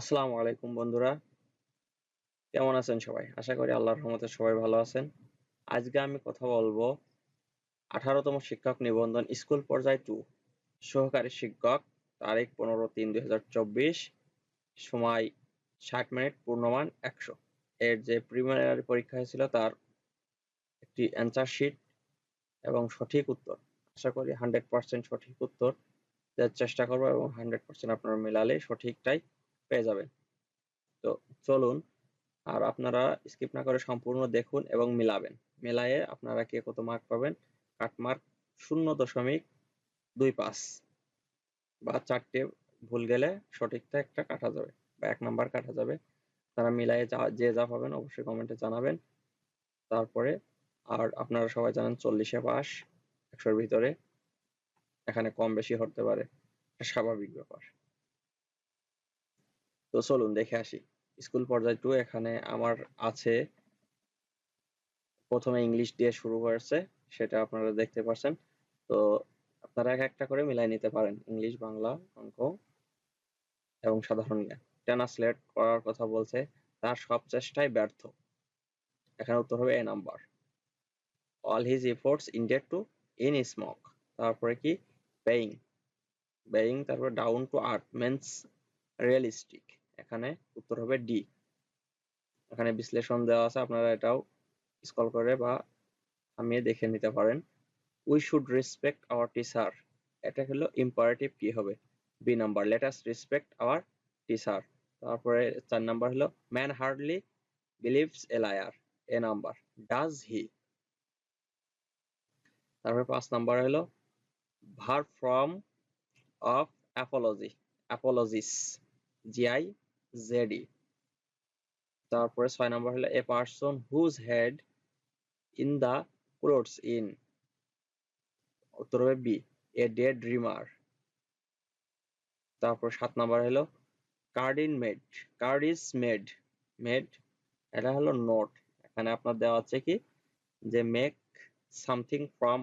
আসসালামু আলাইকুম বন্ধুরা। কেমন আছেন সবাই? আশা করি আল্লাহর রহমতে সবাই ভালো আছেন। আজকে আমি কথা বলব আঠারোতম শিক্ষক নিবন্ধন স্কুল পর্যায় টু সহকারী শিক্ষক, তারিখ পনেরো তিন দুই চব্বিশ, সময় ষাট মিনিট, পূর্ণমান একশো। এর যে প্রিলিমিনারি পরীক্ষা হয়েছিল তার একটি অ্যান্সার শিট এবং সঠিক উত্তর। আশা করি হান্ড্রেড পার্সেন্ট সঠিক উত্তর দেওয়ার চেষ্টা করব এবং হান্ড্রেড পার্সেন্ট আপনারা মিলালে সঠিকটাই পেয়ে যাবেন। তো চলুন, আর আপনারা স্কিপ না করে সম্পূর্ণ দেখুন এবং মিলাবেন। মেলায়ে আপনারা কে কত মার্ক পাবেন? কাট মার্ক শূন্য দশমিক দুই পাঁচ বা চারটে ভুল গেলে সঠিকটা একটা কাটা যাবে বা এক নাম্বার কাটা যাবে। তারা মিলায়ে যা, যে যা পাবেন অবশ্যই কমেন্টে জানাবেন। তারপরে, আর আপনারা সবাই জানেন চল্লিশে পাস, একশোর ভিতরে। এখানে কম বেশি হতে পারে। স্বাভাবিক ব্যাপার। তো চলুন দেখে আসি। স্কুল পর্যায় টু এখানে আমার আছে। প্রথমে ইংলিশ দিয়ে শুরু হয়েছে, সেটা আপনারা দেখতে পাচ্ছেন তো আপনারা এক একটা করে মিলাই নিতে পারেন, ইংলিশ, বাংলা, অঙ্ক এবং সাধারণ জ্ঞান। ট্রান্সলেট করার কথা বলছে, তার সব চেষ্টাই ব্যর্থ। এখানে উত্তর হবে A number. All his efforts ended to in smoke তারপরে কি? পেইং বেইং তারপরে down to earth means realistic এখানে উত্তর হবে ডি এখানে বিশ্লেষণ দেওয়া আছে, আপনারা এটাও স্কল করে বা থামিয়ে দেখে নিতে পারেন। We should respect our teacher এটা হলো ইম্পারেটিভ কি হবে? B number let us respect our teacher তারপরে চার নাম্বার হলো man hardly believes a liar A number does he তারপরে পাঁচ নাম্বার হলো far from of apology apologies GI JD তারপরে ছয় নম্বর হলো a person whose head in the clothes in উত্তর হবে বি এ ডে ড্রিমার তারপর সাত নম্বর হলো card in made card is made made এটা হলো নোট এখানে আপনার দেওয়া আছে কি, যে make something from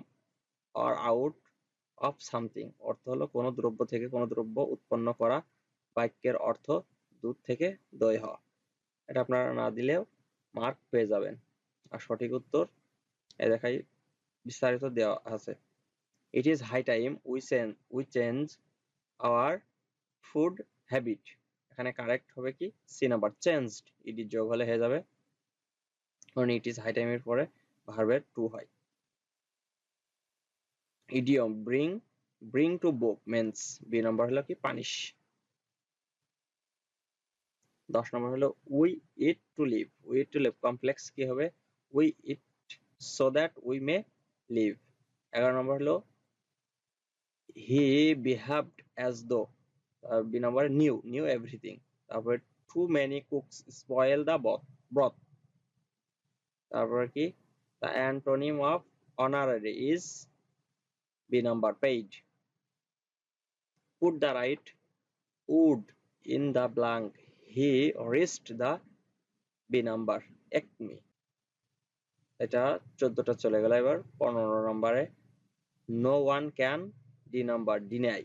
or out of something অর্থ হলো কোনো দ্রব্য থেকে কোনো দ্রব্য উৎপন্ন করা বাক্যের অর্থ দুধ থেকে দই হওয়া। এটা আপনারা না দিলেও মার্ক পেয়ে যাবেন। আর সঠিক উত্তর এ দেখাই বিস্তারিত দেওয়া আছে। It is high time we change we change our food habit এখানে কারেক্ট হবে কি? সি নাম্বার চেঞ্জড ইডি যোগ হলে হয়ে যাবে। কারণ ইট ইজ হাই টাইমের পরে ভার্বের টু হয়। Idiom bring bring to book means B number হলো কি? পানিশ দশ নম্বর হলো we eat to live we eat to live complex কি হবে? We eat so that we may live এগারো নম্বর হলো he behaved as though B number new new everything তারপরে too many cooks spoil the broth তারপরে কি? The antonym of honorary is B number paid put the right word in the blank he wrist the B number acme এটা চোদ্দটা চলে গেল এবার, পনেরো নম্বরে। No one can D number, deny.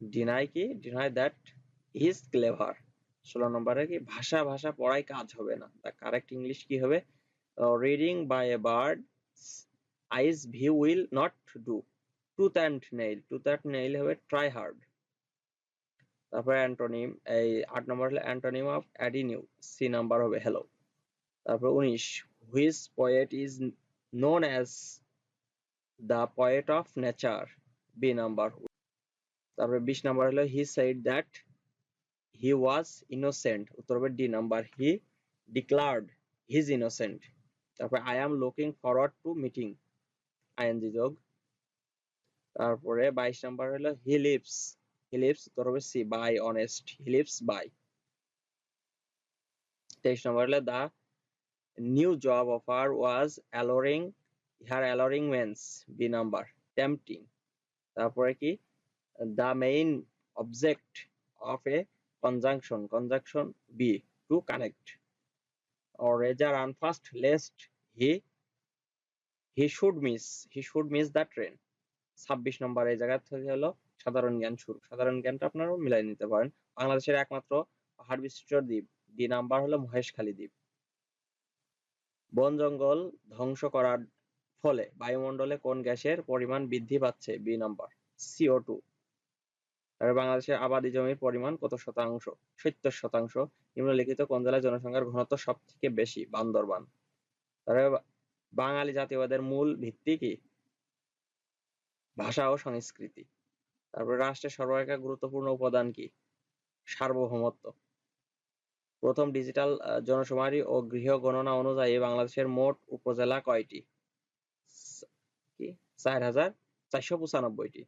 Deny কি? Deny that is clever. ষোলো নম্বরে কি? ভাষা ভাষা পড়াই কাজ হবে না। দ্য কারেক্ট ইংলিশ কি হবে? Reading by a bird eyes view will not do. Tooth and nail. Tooth and nail হবে ট্রাই হার্ড। তারপরে অ্যান্টোনিম এই আট নম্বর হলো antonym of adieu, C number হবে হ্যালো তারপর উনিশ which poet is known as the poet of nature B number তারপরে বিশ নাম্বার হলো he said that he was innocent উত্তর হবে D number he declared his innocent তারপরে I am looking forward to meeting ING যোগ। তারপরে বাইশ number হলো হি লিভস he উত্তর হবে C by honest lives by তেইশ নম্বর হলে the new job offer was alluring her alluring means b number tempting তারপরে কি the main object of a conjunction conjunction b to connect or rather run fast lest he he should miss he should miss the train ছাব্বিশ নম্বর এই জায়গা থেকে হলো সাধারণ জ্ঞান শুরু। সাধারণ জ্ঞানটা আপনারা মিলাই নিতে পারেন। বাংলাদেশের একমাত্র পাহাড় বিশিষ্ট দ্বীপ। ডি নাম্বার হলো মহেশখালী দ্বীপ। বন জঙ্গল ধ্বংস করার ফলে বায়ুমণ্ডলে কোন গ্যাসের পরিমাণ বৃদ্ধি পাচ্ছে? বি নাম্বার সিও টু বাংলাদেশের আবাদি জমির পরিমাণ কত শতাংশ? সত্তর শতাংশ। নিম্নলিখিত কোন জেলায় জনসংখ্যার ঘনত্ব সব থেকে বেশি? বান্দরবান। তারপরে বাঙালি জাতীয়বাদের মূল ভিত্তি কি? ভাষা ও সংস্কৃতি। তারপরে রাষ্ট্রের সর্বাপেক্ষা গুরুত্বপূর্ণ উপাদান কি? সার্বভৌমত্ব। প্রথম ডিজিটাল জনশুমারি ও গৃহ গণনা অনুযায়ী বাংলাদেশের মোট উপজেলা কয়টি? কি? চার হাজার চারশো পঁচানব্বইটি।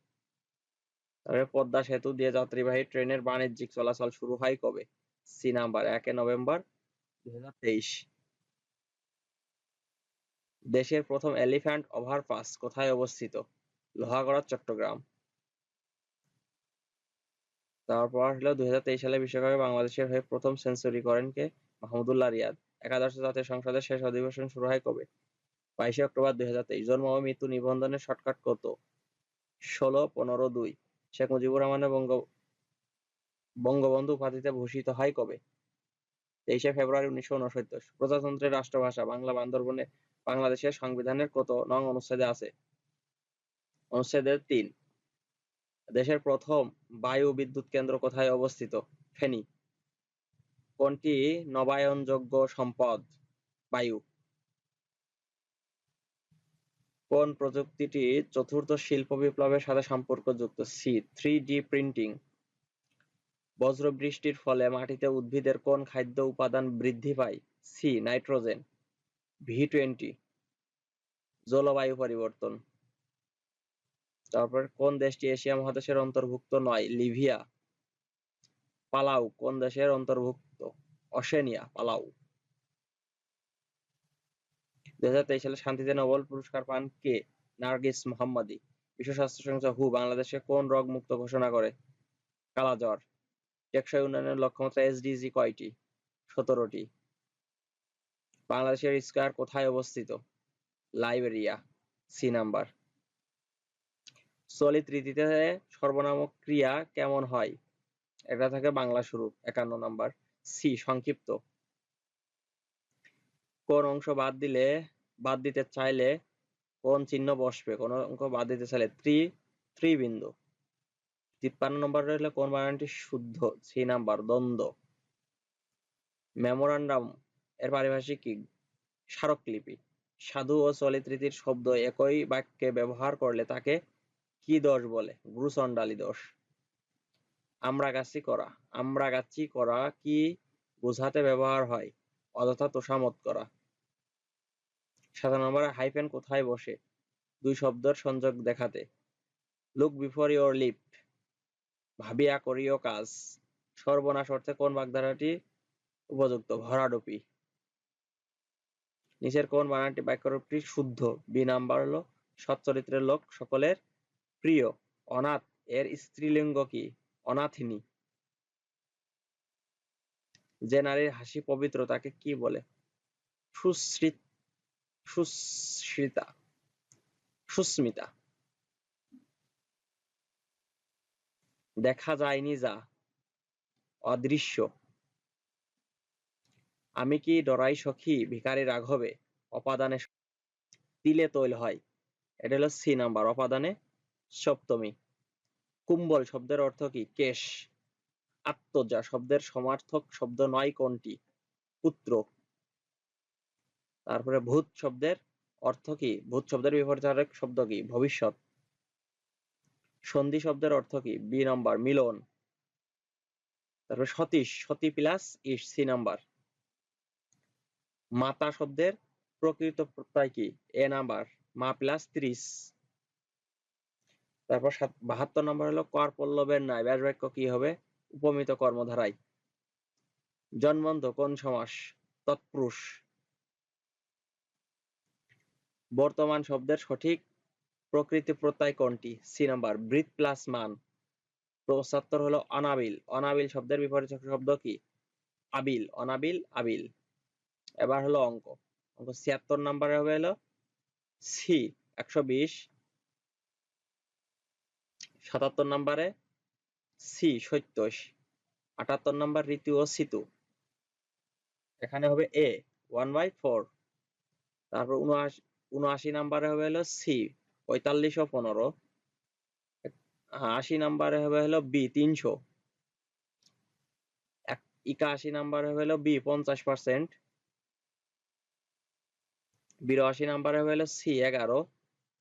তারপরে পদ্মা সেতু দিয়ে যাত্রীবাহী ট্রেনের বাণিজ্যিক চলাচল শুরু হয় কবে? সি নাম্বার, একে নভেম্বর দুই হাজার তেইশ। দেশের প্রথম এলিফ্যান্ট ওভারপাস কোথায় অবস্থিত? লোহাগড়া, চট্টগ্রাম। তারপর হলো দুই সালে বিশ্বকাপে বাংলাদেশের হয়ে প্রথম সেঞ্চুরি করেন কে? মাহমুদুল্লাহ রিয়াদ। একাদশ জাতীয় সংসদের শেষ অধিবেশন শুরু হয় কবে? বাইশে অক্টোবর দুই হাজার তেইশ। জন্ম ও মৃত্যু নিবন্ধনের শর্টকাট কত? ষোলো, পনেরো, দুই। শেখ মুজিবুর রহমানের বঙ্গ, বঙ্গবন্ধু উপাধিতে ভূষিত হয় কবে? তেইশে ফেব্রুয়ারি উনিশশো উনসত্তর। প্রজাতন্ত্রের রাষ্ট্রভাষা বাংলা বান্দরবনে বাংলাদেশের সংবিধানের কত নং অনুচ্ছেদে আছে? অনুচ্ছেদের তিন। দেশের প্রথম বায়ু বিদ্যুৎ কেন্দ্র কোথায় অবস্থিত? ফেনী। কোনটি নবায়নযোগ্য সম্পদ? বায়ু। কোন প্রযুক্তিটি চতুর্থ শিল্প বিপ্লবের সাথে সম্পর্কযুক্ত? C three D printing. বজ্রবৃষ্টির ফলে মাটিতে উদ্ভিদের কোন খাদ্য উপাদান বৃদ্ধি পায়? C, nitrogen. V, twenty. জলবায়ু পরিবর্তন। তারপর কোন দেশটি এশিয়া মহাদেশের অন্তর্ভুক্ত নয়? Libya, Palau. কোন দেশের অন্তর্ভুক্ত? Oceania, Palau. দুই সালে শান্তিতে নোবেল পুরস্কার পান কে? নার্গিস মোহাম্মদী। বিশ্ব স্বাস্থ্য সংস্থা হু বাংলাদেশে কোন রোগ মুক্ত ঘোষণা করে? কালাজ্বর। টেকসই উন্নয়নের লক্ষ্যমাত্রা এসডিজি কয়টি? সতেরোটি। বাংলাদেশের স্কয়ার কোথায় অবস্থিত? Liberia, C number. চলিত রীতিতে সর্বনামক ক্রিয়া কেমন হয়? এটা থাকে বাংলা শুরু, একান্ন নাম্বার। সি সংক্ষিপ্ত। কোন অংশ বাদ দিলে, বাদ দিতে চাইলে কোন চিহ্ন বসবে? কোন অঙ্ক বাদ দিতে চাইলে ত্রি, ত্রিবিন্দু। তিপ্পান্ন নম্বর রইল কোন বানানটি শুদ্ধ? সি নাম্বার, দ্বন্দ্ব। মেমোরান্ডাম, এর পারিভাষিক কি? স্মারকলিপি। সাধু ও চলিত রীতির শব্দ একই বাক্যে ব্যবহার করলে তাকে কি দোষ বলে? গ্রুচণ্ডালী দোষ। আমরা গাছি করা। আমরা গাছি করা কি বোঝাতে ব্যবহার হয়? অযথা তোষামত করা। সাত নম্বরে হাইফেন কোথায় বসে? দুই শব্দের সংযোগ দেখাতে। Look before your leap. ভাবিয়া করিও কাজ। সর্বনাশ অর্থে কোন বাগধারাটি উপযুক্ত? ভরাডুপি। নিচের কোন বানানটি বাক্যরূপটি শুদ্ধ? বি নাম্বার হলো, সচ্চরিত্রের লোক সকলের প্রিয়, অনাথ, এর স্ত্রীলিঙ্গ কি অনাথিনী? যে নারীর হাসি পবিত্র তাকে কি বলে? সুস্মিতা সুস্মিতা। দেখা যায়নি যা, অদৃশ্য। আমি কি ডরাই সখী, ভিখারি রাঘবে? অপাদানে তিলে তৈল হয়। এটা হলো সি নাম্বার, অপাদানে সপ্তমী। কুম্বল শব্দের অর্থ কি? কেশ। আত্মজা শব্দের সমার্থক শব্দ নয় কোনটি? পুত্র। তারপরে ভূত শব্দের অর্থ কি? ভূত শব্দের বিপরীত শব্দ কি? ভবিষ্যৎ। সন্ধি শব্দের অর্থ কি? বি নাম্বার, মিলন। তারপরে সতীশ, সতী প্লাস ইস সি নাম্বার। মাতা শব্দের প্রকৃত প্রত্যয় কি? এ নাম্বার, মা প্লাস ত্রিশ। তারপর বাহাত্তর নম্বর হলো কর পল্লবের ন্যায়। ব্যাস বাক্য কি হবে? উপমিত কর্মধারায়। জন্মন্ধ কোন সমাস? তৎপুরুষ। বর্তমান শব্দের সঠিক প্রকৃতি প্রত্যয় কোনটি? সি নাম্বার বৃত প্লাস মান। পঁচাত্তর হলো অনাবিল। অনাবিল শব্দের বিপরীত শব্দ কি? আবিল। অনাবিল, আবিল। এবার হলো অঙ্ক। অঙ্ক ছিয়াত্তর নাম্বারে হবে হলো সি, একশো বিশ। সাতাত্তর নাম্বারে সি সত্তর আটাত্তর নাম্বার ঋতু ও সিতু। এখানে হবে এ, ওয়ান বাই ফোর। তারপর উনআশি উনআশি নাম্বারে হবে হলো সি, পঁয়তাল্লিশ ও পনেরো। আশি নাম্বারে হবে হলো বি, তিনশো। একাশি নাম্বারে হবে হলো বি, পঞ্চাশ পার্সেন্ট। বিরাশি নাম্বারে হবে হলো সি, এগারো।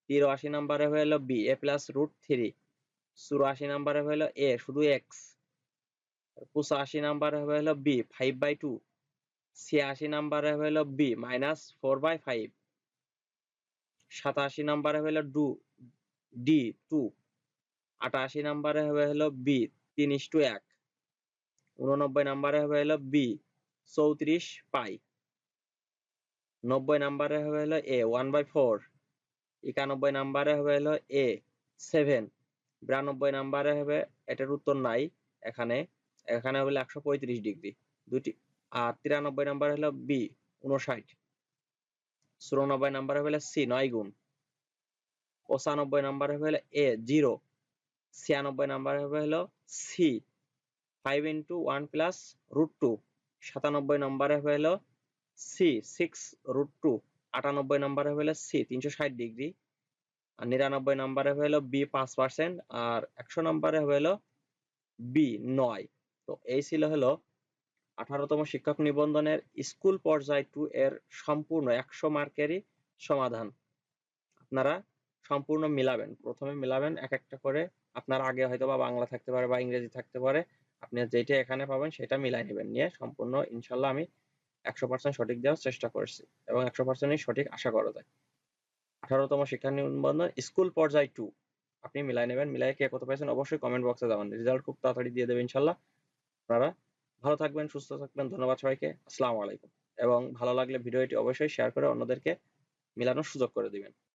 তিরাশি নাম্বারে হবে হলো B, A plus root three. চুরাশি নাম্বারে হলো এ, শুধু এক্স। পঁচাশি নাম্বারে হলো বি ফাইভ বাই টু ছিয়াশি নাম্বারে হলো B minus four by five সাতাশি নাম্বারে হলো ডু ডি টু আটাশি নাম্বারে হবে হলো বি, তিন টু এক। উননব্বই নাম্বারে হবে হলো বি, চৌত্রিশ পাই। নব্বই নাম্বারে হবে হলো এ ওয়ান বাই ফোর একানব্বই নাম্বারে হবে হলো এ সেভেন বিরানব্বই নাম্বারে হবে, এটার উত্তর নাই এখানে। এখানে হলো একশো পঁয়ত্রিশ ডিগ্রি। দুটি আর তিরানব্বই নাম্বার হলো বি উনষাট চুরানব্বই নাম্বার হলো সি নয় গুণ। পঁচানব্বই নাম্বার হবে এ জিরো ছিয়ানব্বই নাম্বার হবে হলো C five into one plus root two সাতানব্বই নম্বরে হবে হলো সি সিক্স রুট টু আটানব্বই নম্বরে হবে হলো সি তিনশো ষাট ডিগ্রি। নিরানব্বই নম্বরে হলো বি পাঁচ পার্সেন্ট আর একশো নম্বরে হলো বি নয়। তো এই ছিল হলো আঠারোতম শিক্ষক নিবন্ধনের স্কুল পর্যায় টু এর সম্পূর্ণ একশো মার্কেরই সমাধান। আপনারা সম্পূর্ণ মিলাবেন। প্রথমে মিলাবেন এক একটা করে। আপনার আগে হয়তো বা বাংলা থাকতে পারে বা ইংরেজি থাকতে পারে। আপনি যেটা এখানে পাবেন সেটা মিলাই নেবেন নিয়ে সম্পূর্ণ ইনশাল্লাহ আমি একশো পার্সেন্ট সঠিক দেওয়ার চেষ্টা করছি এবং একশো পার্সেন্টই সঠিক আশা করা যায়। আঠারোতম শিক্ষা নিবন্ধন স্কুল পর্যায় টু আপনি মিলাই নেবেন মিলাই কে কত পাইছেন অবশ্যই কমেন্ট বক্সে যাবেন রেজাল্ট খুব তাড়াতাড়ি দিয়ে দেবেন ইনশাল্লাহ। আপনারা ভালো থাকবেন, সুস্থ থাকবেন, ধন্যবাদ সবাইকে। আসসালামু আলাইকুম। এবং ভালো লাগলে ভিডিওটি অবশ্যই শেয়ার করে অন্যদেরকে মিলানোর সুযোগ করে দিবেন।